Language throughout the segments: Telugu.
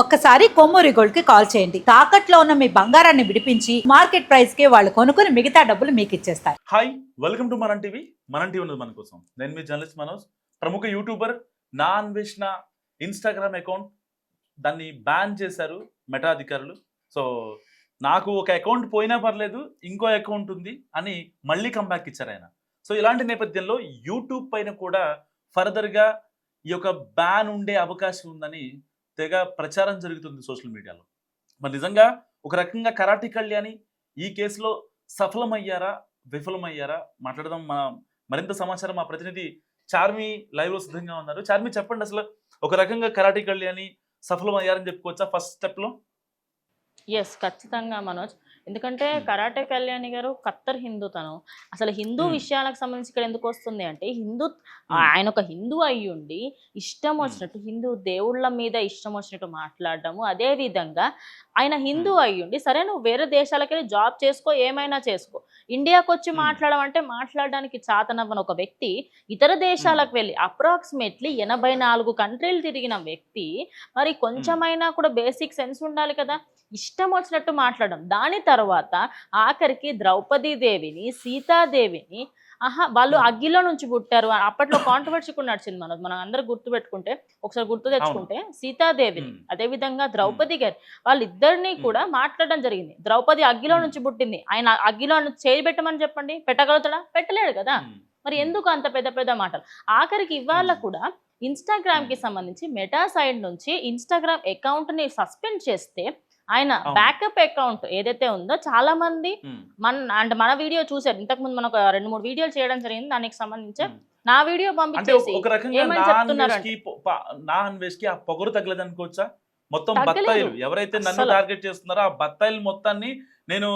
ఒక్కసారి కొమ్మూరి గోల్డ్కి కాల్ చేయండి. తాకట్లో ఉన్న మీ బంగారాన్ని విడిపించి మార్కెట్ ప్రైస్కి వాళ్ళు కొనుక్కుని మిగతా డబ్బులు మీకు ఇచ్చేస్తారు. Hi welcome to Manam TV. Manam TV ఉన్నది మన కోసం. నేను మీ జర్నలిస్ట్ మనోజ్ ప్రముఖ YouTuber Naa Anveshana Instagram account. దాన్ని బ్యాన్ చేశారు మెటా అధికారులు. సో నాకు ఒక అకౌంట్ పోయినా పర్లేదు ఇంకో అకౌంట్ ఉంది అని మళ్ళీ కంబ్యాక్ ఇచ్చారు ఆయన. సో ఇలాంటి నేపథ్యంలో యూట్యూబ్ పైన కూడా ఫర్దర్గా ఈ యొక్క బ్యాన్ ఉండే అవకాశం ఉందని తెగ ప్రచారం జరుగుతుంది సోషల్ మీడియాలో. మరి నిజంగా ఒక రకంగా కరాటి కళ్యాణి ఈ కేసులో సఫలమయ్యారా విఫలమయ్యారా? మాట్లాడదాం మా మరింత సమాచారం. మా ప్రతినిధి చార్మి లైవ్లో సిద్ధంగా ఉన్నారు. చార్మి చెప్పండి అసలు ఒక రకంగా కరాటి కళ్యాణి సఫలమయ్యారని చెప్పుకోవచ్చా ఫస్ట్ స్టెప్లో? ఎస్ ఖచ్చితంగా మనోజ్ ఎందుకంటే కరాటే కళ్యాణి గారు కత్తర్ హిందూ తను అసలు హిందూ Hmm. విషయాలకు సంబంధించి ఇక్కడ ఎందుకు వస్తుంది అంటే హిందూ Hmm. ఆయన ఒక హిందూ అయ్యి ఉండి ఇష్టం వచ్చినట్టు హిందూ దేవుళ్ళ మీద ఇష్టం వచ్చినట్టు మాట్లాడడము అదే విధంగా ఆయన హిందూ Hmm. అయ్యి ఉండి సరే నువ్వు వేరే దేశాలకు వెళ్ళి జాబ్ చేసుకో ఏమైనా చేసుకో ఇండియాకి వచ్చి Hmm. మాట్లాడడం అంటే మాట్లాడడానికి చాతనవ్వని ఒక వ్యక్తి ఇతర దేశాలకు వెళ్ళి అప్రాక్సిమేట్లీ ఎనభై నాలుగు కంట్రీలు తిరిగిన వ్యక్తి మరి కొంచెమైనా కూడా బేసిక్ సెన్స్ ఉండాలి కదా ఇష్టం వచ్చినట్టు మాట్లాడడం. దాని తర్వాత ఆఖరికి ద్రౌపదీ దేవిని సీతాదేవిని ఆహా వాళ్ళు Hmm. అగ్గిలో నుంచి పుట్టారు. అప్పట్లో కాంట్రవర్సీ కూడా నడిచింది మనం మనం అందరూ గుర్తు పెట్టుకుంటే ఒకసారి గుర్తు తెచ్చుకుంటే సీతాదేవిని Hmm. అదే విధంగా ద్రౌపది గారి వాళ్ళిద్దరిని Hmm. కూడా మాట్లాడడం జరిగింది. ద్రౌపది అగ్గిలో Hmm. నుంచి పుట్టింది. ఆయన అగ్గిలో నుంచి చేయి పెట్టమని చెప్పండి. పెట్టగలుగుతాడా? పెట్టలేడు కదా. మరి ఎందుకు అంత పెద్ద పెద్ద మాటలు? ఆఖరికి ఇవాళ Hmm. కూడా ఇన్స్టాగ్రామ్కి Hmm. సంబంధించి మెటా సైడ్ నుంచి ఇన్స్టాగ్రామ్ అకౌంట్ని సస్పెండ్ చేస్తే ఆయన. బ్యాకప్ అకౌంట్ ఏదైతే ఉందో చాలా మంది మన అంటే మన వీడియో చూసారు ఇంతకు ముందు మనం ఒక రెండు మూడు వీడియోలు చేయడం జరిగింది దానికి సంబంధించి. నా వీడియో పంపించేసి ఏమని నా చెప్తున్నారు ఆ పొగరు తగ్గలేదు అనుకోవచ్చా మొత్తం. బత్తాయిలు ఎవరైతే నన్ను. టార్గెట్ చేస్తున్నారో ఆ బత్తాయిలు మొత్తాన్ని నేను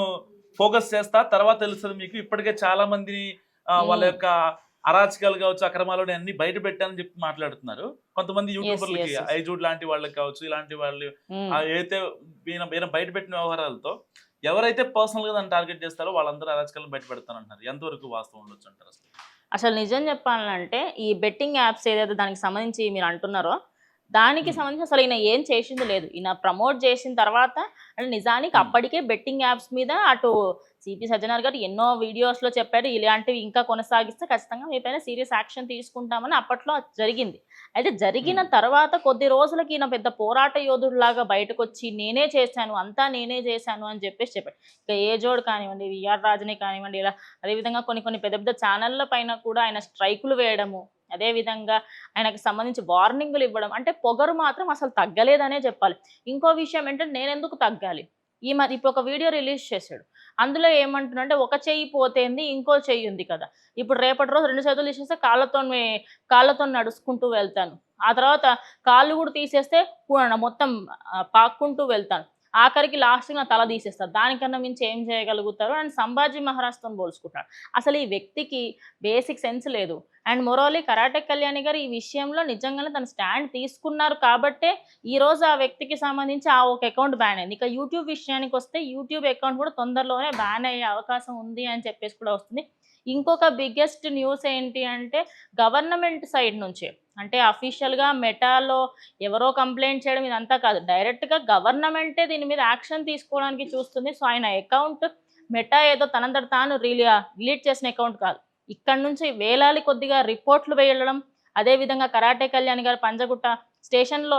ఫోకస్ చేస్తా తర్వాత తెలుస్తుంది మీకు ఇప్పటికే చాలా మందిని వాళ్ళ. యొక్క అరాచకాలు కావచ్చు అక్రమాలు అన్ని బయట పెట్టానని చెప్పి మాట్లాడుతున్నారు. కొంతమంది యూట్యూబర్లకి. ఐజూడ్ లాంటి వాళ్ళకి కావచ్చు ఇలాంటి వాళ్ళు ఆ ఏదైతే బయట పెట్టిన వ్యవహారాలతో ఎవరైతే పర్సనల్గా దాన్ని టార్గెట్ చేస్తారో వాళ్ళందరూ అరాచకాలను బయట పెడతానంటున్నారు ఎంతవరకు వాస్తవం ఉండొచ్చు అంటారు అసలు? అసలు నిజం చెప్పాలంటే ఈ బెట్టింగ్ యాప్స్ ఏదైతే దానికి సంబంధించి మీరు అంటున్నారో దానికి. సంబంధించి అసలు ఈయన ఏం చేసింది లేదు ఈయన ప్రమోట్ చేసిన తర్వాత అంటే నిజానికి. అప్పటికే బెట్టింగ్ యాప్స్ మీద అటు సిపి సజ్జనార్ గారు ఎన్నో videos లో చెప్పారు ఇలాంటివి ఇంకా కొనసాగిస్తే ఖచ్చితంగా మీ పైన సీరియస్ యాక్షన్ తీసుకుంటామని అప్పట్లో జరిగింది అయితే జరిగిన. తర్వాత కొద్ది రోజులకి ఈయన పెద్ద పోరాట యోధుడిలాగా బయటకు వచ్చి నేనే చేశాను అంతా నేనే చేశాను అని చెప్పేసి చెప్పాడు ఇక ఏ జోడ్ కానివ్వండి విఆర్ రాజనే కానివ్వండి ఇలా అదేవిధంగా కొన్ని కొన్ని పెద్ద పెద్ద ఛానళ్ళ పైన కూడా ఆయన స్ట్రైకులు వేయడము అదేవిధంగా ఆయనకు సంబంధించి వార్నింగ్లు ఇవ్వడం. అంటే పొగరు మాత్రం అసలు తగ్గలేదనే చెప్పాలి. ఇంకో విషయం ఏంటంటే నేను ఎందుకు తగ్గాలి? ఈ మరి ఇప్పుడు ఒక వీడియో రిలీజ్ చేశాడు. అందులో ఏమంటున్నాడంటే ఒక చెయ్యి పోతేంది ఇంకో చెయ్యి ఉంది కదా. ఇప్పుడు రేపటి రోజు రెండు చేతులు తీసేస్తే కాళ్ళతో కాళ్ళతో నడుచుకుంటూ వెళ్తాను. ఆ తర్వాత కాళ్ళు కూడా తీసేస్తే మొత్తం పాక్కుంటూ వెళ్తాను. ఆఖరికి లాస్ట్ నా తల తీసేస్తారు దానికన్నా మించి ఏం చేయగలుగుతారు? అండ్ సంభాజీ మహారాజ్తో పోల్చుకుంటాడు అసలు ఈ వ్యక్తికి బేసిక్ సెన్స్ లేదు. And morally karate Kalyani garu ఈ విషయంలో నిజంగానే తన స్టాండ్ తీసుకున్నారు కాబట్టే ఈరోజు ఆ వ్యక్తికి సంబంధించి ఆ ఒక అకౌంట్ బ్యాన్ అయింది. ఇక యూట్యూబ్ విషయానికి వస్తే యూట్యూబ్ అకౌంట్ కూడా తొందరలోనే బ్యాన్ అయ్యే అవకాశం ఉంది అని చెప్పేసి కూడా వస్తుంది. ఇంకొక బిగ్గెస్ట్ న్యూస్ ఏంటి అంటే గవర్నమెంట్ సైడ్ నుంచి అంటే అఫీషియల్గా మెటాలో ఎవరో కంప్లైంట్ చేయడం ఇదంతా కాదు. డైరెక్ట్గా గవర్నమెంటే దీని మీద యాక్షన్ తీసుకోవడానికి చూస్తుంది. సో ఆయన అకౌంట్ మెటా ఏదో తనంతట తాను రిలీ రిలీట్ చేసిన అకౌంట్ కాదు. ఇక్కడ నుంచి వేలాది కొద్దిగా రిపోర్ట్లు వేయడం అదేవిధంగా కరాటే కళ్యాణ్ గారు పంజగుట్ట స్టేషన్లో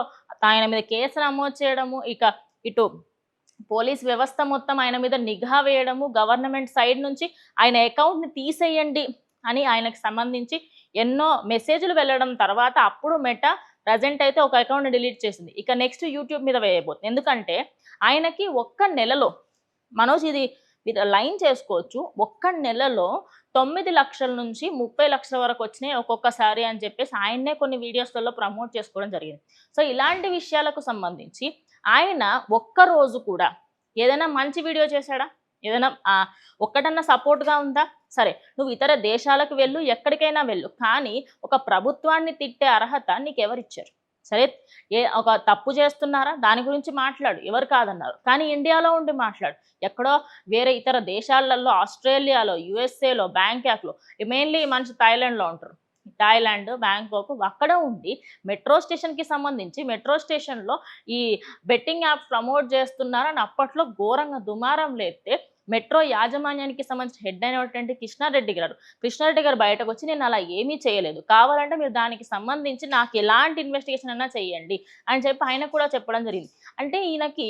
ఆయన మీద కేసు నమోదు చేయడము ఇక ఇటు పోలీస్ వ్యవస్థ మొత్తం ఆయన మీద నిఘా వేయడము గవర్నమెంట్ సైడ్ నుంచి ఆయన అకౌంట్ని తీసేయండి అని ఆయనకు సంబంధించి ఎన్నో మెసేజ్లు వెళ్ళడం తర్వాత అప్పుడు మెట ప్రజెంట్ అయితే ఒక అకౌంట్ డిలీట్ చేసింది. ఇక నెక్స్ట్ యూట్యూబ్ మీద వేయబోతుంది. ఎందుకంటే ఆయనకి ఒక్క నెలలో మనోజ్ ఇది మీరు లైన్ చేసుకోవచ్చు. ఒక్క నెలలో తొమ్మిది లక్షల నుంచి ముప్పై లక్షల వరకు వచ్చినాయి ఒక్కొక్కసారి అని చెప్పేసి ఆయన్నే కొన్ని వీడియోస్లలో ప్రమోట్ చేసుకోవడం జరిగింది. సో ఇలాంటి విషయాలకు సంబంధించి ఆయన ఒక్క రోజు కూడా ఏదైనా మంచి వీడియో చేశాడా? ఏదైనా ఒక్కటన్నా సపోర్ట్గా ఉందా? సరే నువ్వు ఇతర దేశాలకు వెళ్ళు ఎక్కడికైనా వెళ్ళు. కానీ ఒక ప్రభుత్వాన్ని తిట్టే అర్హత నీకు ఎవరిచ్చారు సరే ఏ ఒక తప్పు చేస్తున్నారా? దాని గురించి మాట్లాడు. ఎవరు కాదన్నారు. కానీ ఇండియాలో ఉండి మాట్లాడు. ఎక్కడో వేరే ఇతర దేశాలలో ఆస్ట్రేలియాలో యుఎస్ఏలో బ్యాంకాక్లో మెయిన్లీ మనిషి థాయిలాండ్లో ఉంటారు. థాయిలాండ్ బ్యాంకాక్ అక్కడ ఉండి మెట్రో స్టేషన్కి సంబంధించి మెట్రో స్టేషన్లో ఈ బెట్టింగ్ యాప్ ప్రమోట్ చేస్తున్నారని అప్పట్లో ఘోరంగా దుమారం లేతే మెట్రో యాజమాన్యానికి సంబంధించిన హెడ్ అయినటువంటి కృష్ణారెడ్డి గారు కృష్ణారెడ్డి గారు బయటకు వచ్చి నేను అలా ఏమీ చేయలేదు. కావాలంటే మీరు దానికి సంబంధించి నాకు ఎలాంటి ఇన్వెస్టిగేషన్ అయినా చేయండి అని చెప్పి ఆయన కూడా చెప్పడం జరిగింది. అంటే ఈయనకి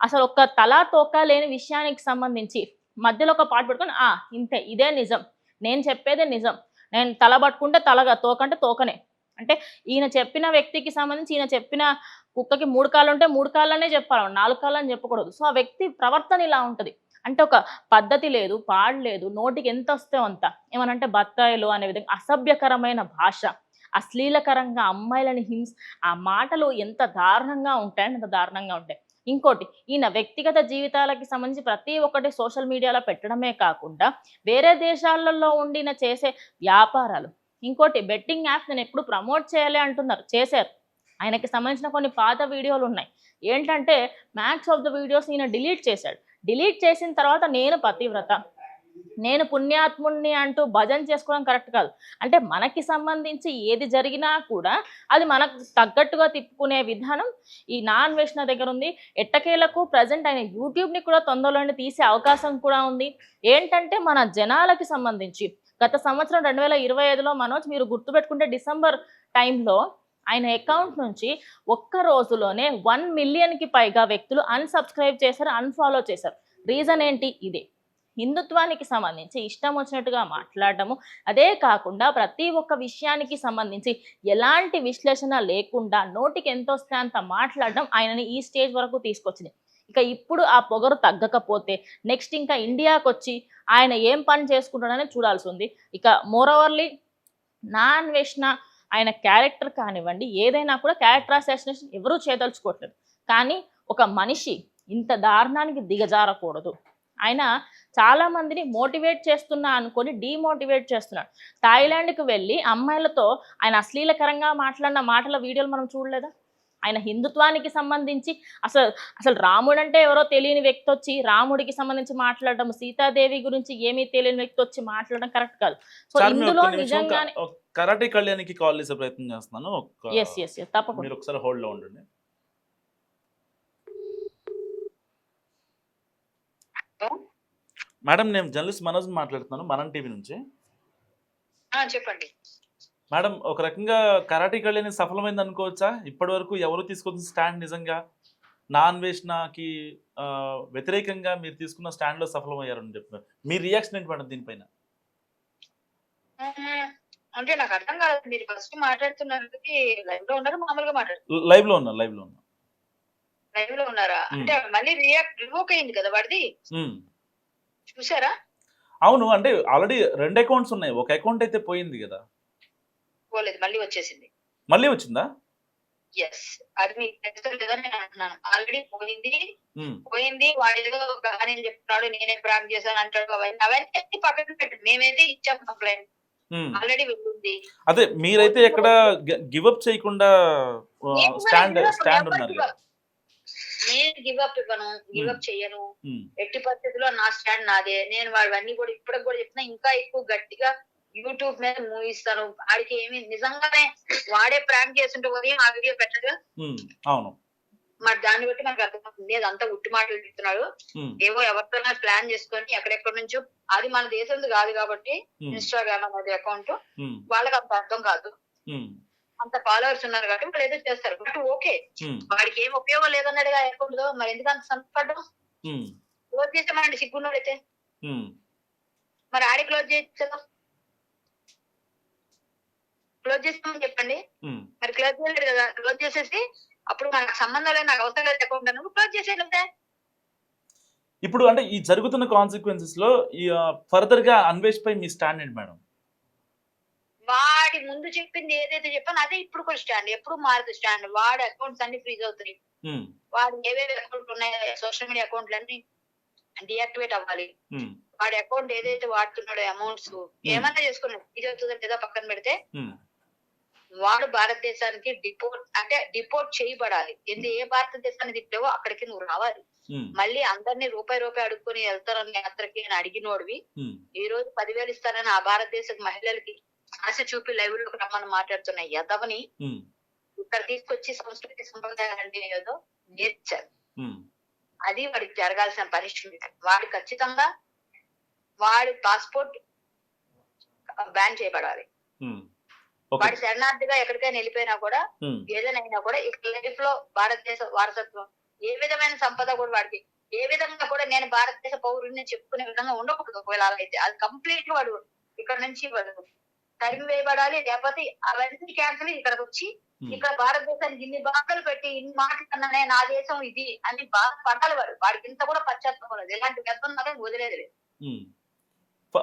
అసలు ఒక తలా తోక లేని విషయానికి సంబంధించి మధ్యలో ఒక పాట పెట్టుకొని ఆ ఇంతే ఇదే నిజం. నేను చెప్పేదే నిజం. నేను తల పట్టుకుంటే తలగా తోకంటే తోకనే. అంటే ఈయన చెప్పిన వ్యక్తికి సంబంధించి ఈయన చెప్పిన కుక్కకి మూడు కాళ్ళు ఉంటే మూడు కాళ్ళనే చెప్పాలి నాలుగు కాళ్ళు అని చెప్పకూడదు. సో ఆ వ్యక్తి ప్రవర్తన ఇలా ఉంటుంది. అంటే ఒక పద్ధతి లేదు పాడలేదు నోటికి ఎంత వస్తే అంత. ఏమనంటే బత్తాయిలు అనే విధంగా అసభ్యకరమైన భాష. అశ్లీలకరంగా అమ్మాయిలని హింస ఆ మాటలు ఎంత దారుణంగా ఉంటాయని అంత దారుణంగా ఉంటాయి. ఇంకోటి ఈయన వ్యక్తిగత జీవితాలకి సంబంధించి ప్రతి ఒక్కటి సోషల్ మీడియాలో పెట్టడమే కాకుండా వేరే దేశాలలో ఉండిన చేసే వ్యాపారాలు. ఇంకోటి బెట్టింగ్ యాప్స్ నేను ఎప్పుడు ప్రమోట్ చేయాలి అంటున్నారు చేశారు. ఆయనకి సంబంధించిన కొన్ని పాత వీడియోలు ఉన్నాయి. ఏంటంటే మ్యాక్స్ ఆఫ్ ద వీడియోస్ ఈయన డిలీట్ చేశాడు. డిలీట్ చేసిన తర్వాత నేను పతివ్రత. నేను పుణ్యాత్ముణ్ణి అంటూ భజన చేసుకోవడం కరెక్ట్ కాదు. అంటే మనకి సంబంధించి ఏది జరిగినా కూడా అది మనకు తగ్గట్టుగా తిప్పుకునే విధానం ఈ నాన్ వేషణ దగ్గర ఉంది. ఎట్టకేలకు ప్రజెంట్ ఆయన యూట్యూబ్ని కూడా తొందరలోనే తీసే అవకాశం కూడా ఉంది. ఏంటంటే మన జనాలకి సంబంధించి గత సంవత్సరం రెండు వేల ఇరవై ఐదులో మనోజ్ మీరు గుర్తుపెట్టుకుంటే డిసెంబర్ టైంలో ఆయన అకౌంట్ నుంచి ఒక్క రోజులోనే వన్ మిలియన్కి పైగా వ్యక్తులు అన్సబ్స్క్రైబ్ చేశారు అన్ఫాలో చేశారు. రీజన్ ఏంటి? ఇదే. హిందుత్వానికి సంబంధించి ఇష్టం వచ్చినట్టుగా మాట్లాడటము అదే కాకుండా ప్రతి ఒక్క విషయానికి సంబంధించి ఎలాంటి విశ్లేషణ లేకుండా నోటికి ఎంతో అంత మాట్లాడడం ఆయనని ఈ స్టేజ్ వరకు తీసుకొచ్చింది. ఇక ఇప్పుడు ఆ పొగరు తగ్గకపోతే నెక్స్ట్ ఇంకా ఇండియాకి వచ్చి ఆయన ఏం పని చేసుకుంటాడని చూడాల్సి ఉంది. ఇక మోరోవర్లీ నాన్ అన్వేషణ ఆయన క్యారెక్టర్ కానివ్వండి ఏదైనా కూడా క్యారెక్టర్ అసాసినేషన్ ఎవరూ చేయదలుచుకోవట్లేదు కానీ ఒక మనిషి ఇంత దారుణానికి దిగజారకూడదు. ఆయన చాలా మందిని మోటివేట్ చేస్తున్నా అనుకొని డీమోటివేట్ చేస్తున్నాడు. థాయిలాండ్కి వెళ్ళి అమ్మాయిలతో ఆయన అశ్లీలకరంగా మాట్లాడిన మాటల వీడియోలు మనం చూడలేదా? ఆయన హిందుత్వానికి సంబంధించి అసలు అసలు రాముడు అంటే ఎవరో తెలియని వ్యక్తి వచ్చి రాముడికి సంబంధించి మాట్లాడడం సీతాదేవి గురించి ఏమీ తెలియని వ్యక్తి వచ్చి మాట్లాడడం కరెక్ట్ కాదు. సో ఇందులో నిజంగానే కరాటే కళ్యాణ్కి కాల్ చేసే ప్రయత్నం చేస్తున్నాను. మీరు ఒకసారి హోల్డ్లో ఉండండి. మేడం నేను జర్నలిస్ట్ మనోజ్ మాట్లాడుతున్నాను మనం టీవీ నుంచి. చెప్పండి. మేడం ఒక రకంగా కరాటే కళ్యాణి సఫలమైంది అనుకోవచ్చా? ఇప్పటి వరకు ఎవరు తీసుకున్న స్టాండ్ నిజంగా? నాన్ వేషణకి ఆ, వ్యతిరేకంగా మీరు తీసుకున్న స్టాండ్లో సఫలమయ్యారని చెప్పారు మీ రియాక్షన్ ఏంటి మేడం దీనిపైన? అంటే నాకు అర్థం కాదు మీరు ఫస్ట్ మాట్లాడుతున్నది లైవ్లో ఉన్నారా మామూలుగా మాట్లాడు లైవ్లో ఉన్నా లైవ్లో ఉన్నా. లైవ్లో ఉన్నారా. అంటే మళ్ళీ రియాక్ట్ రివోక్ అయింది కదా వాడిది. చూసారా అవును అంటే ఆల్రెడీ రెండు అకౌంట్స్ ఉన్నాయి. ఒక అకౌంట్ అయితే పోయింది కదా. పోలేదు మళ్ళీ వచ్చేసింది. మళ్ళీ వచ్చిందా? ఎస్ అది మీకు తెలుసో లేదో నేను అంటున్నాను. ఆల్రెడీ పోయింది. పోయింది. వాడు ఏదో చెప్తున్నాడు నేనే ప్రాంక్ చేశాను అంటాడు అవన్నీ అవన్నీ పక్కన పెట్టు. మేమైతే ఇచ్చాం కంప్లైంట్. ఆల్రెడీ వెళ్ళింది. అదే మీరైతే ఎక్కడ గివ్ అప్ చేయకుండా స్టాండ్ స్టాండ్ ఉన్నారు. నేను గివ్ అప్ ఇవ్వను. గివ్ అప్ చెయ్యను ఉమ్. ఎట్టి పరిస్థితుల్లో నా స్టాండ్ నాదే. నేను వాడివన్నీ కూడా ఇప్పటికి కూడా చెప్తున్నా ఇంకా ఎక్కువ గట్టిగా యూట్యూబ్ మీద మూవిస్తాను వాడికి ఏమి నిజంగానే వాడే ప్రాంక్ చేస్తుంటే ఉదయం ఆ వీడియో పెట్టగా ఉమ్. అవును. మరి దాన్ని బట్టి మనకు అర్థమవుతుంది అదంతా ఉట్టి మాటలు చెప్తున్నాడు. ఏవో ఎవరితోనా ప్లాన్ చేసుకొని ఎక్కడెక్కడి నుంచో అది మన దేశంది కాదు కాబట్టి. ఇన్స్టాగ్రామ్ అనేది అకౌంట్. వాళ్ళకి అంత అర్థం కాదు. అంత ఫాలోవర్స్ ఉన్నారు కాబట్టి వాళ్ళు ఏదో చేస్తారు బట్ ఓకే. వాడికి ఏం ఉపయోగం లేదన్నాడు అకౌంట్ మరి ఎందుకు అంత సంతపడ్డం. క్లోజ్ చేసామండి సిగ్గున్నోడైతే ఉమ్. మరి ఆడి క్లోజ్ చేయొచ్చు క్లోజ్ చేస్తామని చెప్పండి. మరి క్లోజ్ చేయలేదు కదా క్లోజ్ చేసేసి అప్పుడు మనకు సంబంధం లేదు నాకు అవసరం లేదు అకౌంట్ అన్నప్పుడు క్లోజ్ చేసేయలేదే ఇప్పుడు అంటే ఈ జరుగుతున్న కాన్సిక్వెన్సెస్లో ఫర్దర్గా అన్వేష్ పై మీ స్టాండ్ ఏంటి మేడం వాడి ముందు చెప్పింది ఏదైతే చెప్పానో అదే ఇప్పుడు కూడా స్టాండ్ ఎప్పుడు మారదు స్టాండ్ వాడి అకౌంట్స్ అన్ని ఫ్రీజ్ అవుతాయి. వాడి ఏవేవి అకౌంట్ ఉన్నాయో సోషల్ మీడియా అకౌంట్లు అన్ని డియాక్టివేట్ అవ్వాలి. వాడి అకౌంట్ ఏదైతే వాడుతున్నాడో అమౌంట్స్ ఏమన్నా చేసుకున్నాడు ఇది అవుతుందంటే ఏదో పక్కన పెడితే. వాడు భారతదేశానికి డిపోర్ట్ అంటే డిపోర్ట్ చేయబడాలి. ఎందు ఏ భారతదేశాన్ని తిప్పావో అక్కడికి నువ్వు రావాలి. మళ్ళీ అందరినీ రూపాయి రూపాయి అడుక్కొని వెళ్తారని యాత్రకి అని అడిగినోడివి. ఈ రోజు పదివేలు ఇస్తానని ఆ భారతదేశ మహిళలకి ఆశ చూపి లైవ్లో రమ్మని మాట్లాడుతున్న యదవని ఇక్కడ తీసుకొచ్చి సంస్కృతి సంప్రదాయాలు అంటే ఏదో నేర్చారు. అది వాడికి జరగాల్సిన పనిష్మెంట్. వాడు ఖచ్చితంగా వాడి పాస్పోర్ట్ బ్యాన్ చేయబడాలి. వాడి శరణార్థిగా ఎక్కడికైనా వెళ్ళిపోయినా కూడా ఏదైనా అయినా కూడా ఇక్కడ లైఫ్లో భారతదేశ వారసత్వం ఏ విధమైన సంపద కూడా వాడికి ఏ విధంగా కూడా నేను భారతదేశ పౌరుడిని చెప్పుకునే విధంగా ఉండకూడదు ఒకవేళ అలా అయితే. అది కంప్లీట్ వాడు ఇక్కడ నుంచి వాడు తరిమి వేయబడాలి లేకపోతే అవన్నీ క్యాన్సిల్ ఇక్కడికి వచ్చి ఇక్కడ భారతదేశానికి ఇన్ని బాధలు పెట్టి ఇన్ని మాటలన్నానే నా దేశం ఇది అని బాధ పడాలి వాడు. వాడికి ఇంత కూడా పశ్చాత్తాపం లేదు. ఇలాంటి వ్యర్థం వదిలేదు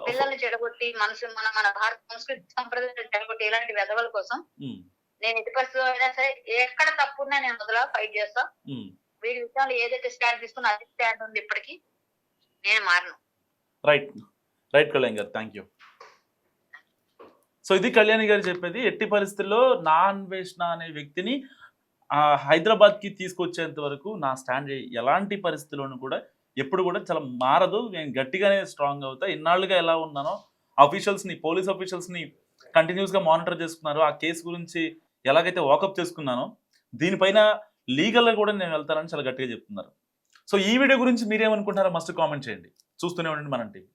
పిల్లల్ని చెడగొట్టి మనసు మన మన భారత సంస్కృతి సంప్రదాయాలు చెడగొట్టి ఇలాంటి వెధవల కోసం నేను ఎట్టి పరిస్థితుల్లో అయినా సరే ఎక్కడ తప్పున్నా నేను వదలా ఫైట్ చేస్తా. వీడి విషయంలో ఏదైతే స్టాండ్ తీసుకున్నా అదే స్టాండ్ ఉంది ఇప్పటికీ. నేను మారను. రైట్. రైట్ కళ్యాణ్ గారు థ్యాంక్ యూ సో ఇది కళ్యాణి గారు చెప్పేది ఎట్టి పరిస్థితుల్లో నా అన్వేషణ అనే వ్యక్తిని ఆ, హైదరాబాద్కి తీసుకొచ్చేంత వరకు నా స్టాండ్ ఎలాంటి పరిస్థితుల్లోనూ కూడా ఎప్పుడు కూడా చాలా మారదు. నేను గట్టిగానే స్ట్రాంగ్ అవుతా. ఇన్నాళ్ళుగా ఎలా ఉన్నానో అఫీషియల్స్ని పోలీస్ అఫీషియల్స్ని కంటిన్యూస్గా మానిటర్ చేసుకున్నారు. ఆ కేసు గురించి ఎలాగైతే వాకప్ చేసుకున్నానో దీనిపైన లీగల్గా కూడా నేను వెళ్తానని చాలా గట్టిగా చెప్తున్నారు. సో ఈ వీడియో గురించి మీరేమనుకుంటున్నారో మస్ట్ కామెంట్ చేయండి. చూస్తూనే ఉండండి మనం టీవీ